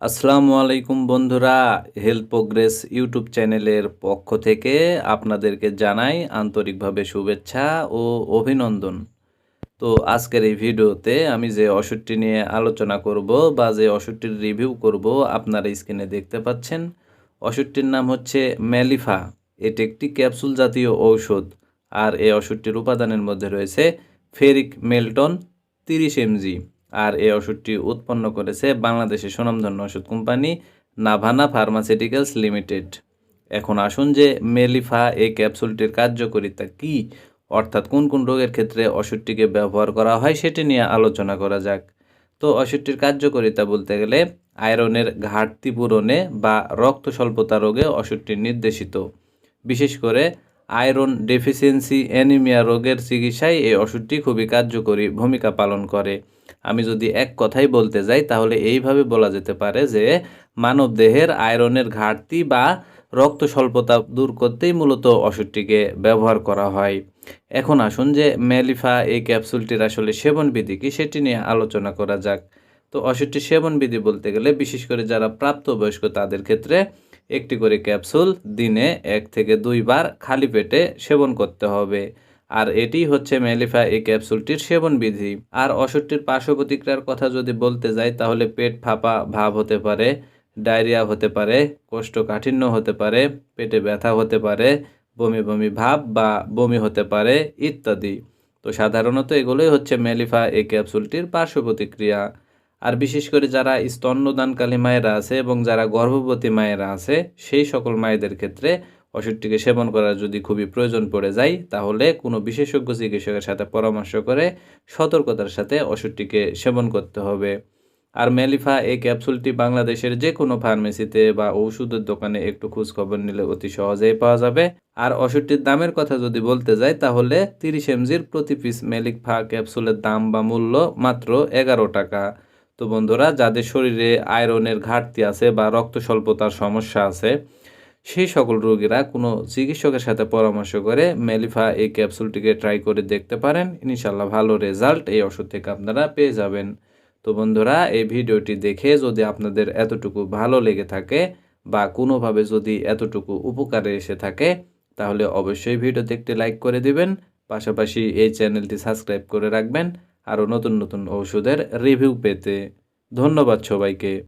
আসসালামু আলাইকুম বন্ধুরা হেলথ প্রোগ্রেস ইউটিউব চ্যানেলের পক্ষ থেকে আপনাদেরকে জানাই আন্তরিকভাবে শুভেচ্ছা ও অভিনন্দন। তো আজকের এই ভিডিওতে আমি যে ওষুধটি নিয়ে আলোচনা করব বা যে ওষুধটির রিভিউ করব আপনারা স্ক্রিনে দেখতে পাচ্ছেন। ওষুধটির নাম হচ্ছে ম্যালিফা এটি একটি ক্যাপসুল জাতীয় ঔষধ আর এই ওষুধটির উপাদানের মধ্যে রয়েছে ফেরিক মেল্টন তিরিশ এমজি। আর এই ওষুধটি উৎপন্ন করেছে বাংলাদেশের সুনামধন্য ওষুধ কোম্পানি নাভানা ফার্মাসিউটিক্যালস লিমিটেড। এখন আসুন যে মেলিফা এই ক্যাপসুলটির কার্যকারিতা কি, অর্থাৎ কোন কোন রোগের ক্ষেত্রে ওষুধটিকে ব্যবহার করা হয় সেটি নিয়ে আলোচনা করা যাক। তো ওষুধটির কার্যকারিতা বলতে গেলে আয়রনের ঘাটতি পূরণে বা রক্ত স্বল্পতা রোগে ওষুধটি নির্দেশিত। বিশেষ করে আয়রন ডেফিসিয়েন্সি অ্যানিমিয়া রোগের চিকিৎসায় এই ওষুধটি খুবই কার্যকরী ভূমিকা পালন করে। আমি যদি এক কথাই বলতে যাই, তাহলে এইভাবে বলা যেতে পারে যে, মানব দেহের আয়রনের ঘাটতি বা রক্ত স্বল্পতা দূর করতেই মূলত ওষুধটিকে ব্যবহার করা হয়। এখন আসুন যে, ম্যালিফা, এই ক্যাপসুলটির আসলে সেবনবিধি কি সেটি নিয়ে আলোচনা করা যাক। তো ওষুধটির সেবনবিধি বলতে গেলে, বিশেষ করে যারা প্রাপ্তবয়স্ক, তাদের ক্ষেত্রে একটি করে ক্যাপসুল দিনে এক থেকে দুইবার খালি পেটে সেবন করতে হবে। আর এটি হচ্ছে মেলিফা এই ক্যাপসুলটির সেবন বিধি আর ওষুধটির পার্শ্ব প্রতিক্রিয়ার কথা যদি বলতে যাই, তাহলে পেট ফাঁপা ভাব হতে পারে, ডায়রিয়া হতে পারে, কোষ্ঠকাঠিন্য হতে পারে, পেটে ব্যথা হতে পারে, বমি বমি ভাব বা বমি হতে পারে ইত্যাদি। তো সাধারণত এগুলোই হচ্ছে মেলিফা এই ক্যাপসুলটির পার্শ্ব প্রতিক্রিয়া আর বিশেষ করে যারা স্তন্যদানকালী মায়েরা আছে এবং যারা গর্ভবতী মায়েরা আছে, সেই সকল মায়েদের ক্ষেত্রে ওষুধটিকে সেবন করার যদি খুবই প্রয়োজন পড়ে যায়, তাহলে কোনো বিশেষজ্ঞ চিকিৎসকের সাথে পরামর্শ করে সতর্কতার সাথে ওষুধটিকে সেবন করতে হবে। আর মেলিফা এই ক্যাপসুলটি বাংলাদেশের যে কোনো ফার্মেসিতে বা ঔষধের দোকানে একটু খোঁজ খবর নিলে অতি সহজেই পাওয়া যাবে। আর ওষুধটির দামের কথা যদি বলতে যাই, তাহলে তিরিশ এমজির প্রতি পিস মেলিফা ক্যাপসুলের দাম বা মূল্য মাত্র এগারো টাকা। তো বন্ধুরা, যাদের শরীরে আয়রনের ঘাটতি আছে বা রক্ত স্বল্পতার সমস্যা আছে সেই সকল রোগীরা কোনো চিকিৎসকের সাথে পরামর্শ করে মেলিফা এই ক্যাপসুলটিকে ট্রাই করে দেখতে পারেন। ইনশাল্লাহ ভালো রেজাল্ট এই ওষুধ থেকে আপনারা পেয়ে যাবেন। তো বন্ধুরা, এই ভিডিওটি দেখে যদি আপনাদের এতটুকু ভালো লেগে থাকে বা কোনোভাবে যদি এতটুকু উপকারে এসে থাকে, তাহলে অবশ্যই ভিডিওতে একটি লাইক করে দিবেন। পাশাপাশি এই চ্যানেলটি সাবস্ক্রাইব করে রাখবেন। আরও নতুন নতুন ওষুধের রিভিউ পেতে। ধন্যবাদ সবাইকে।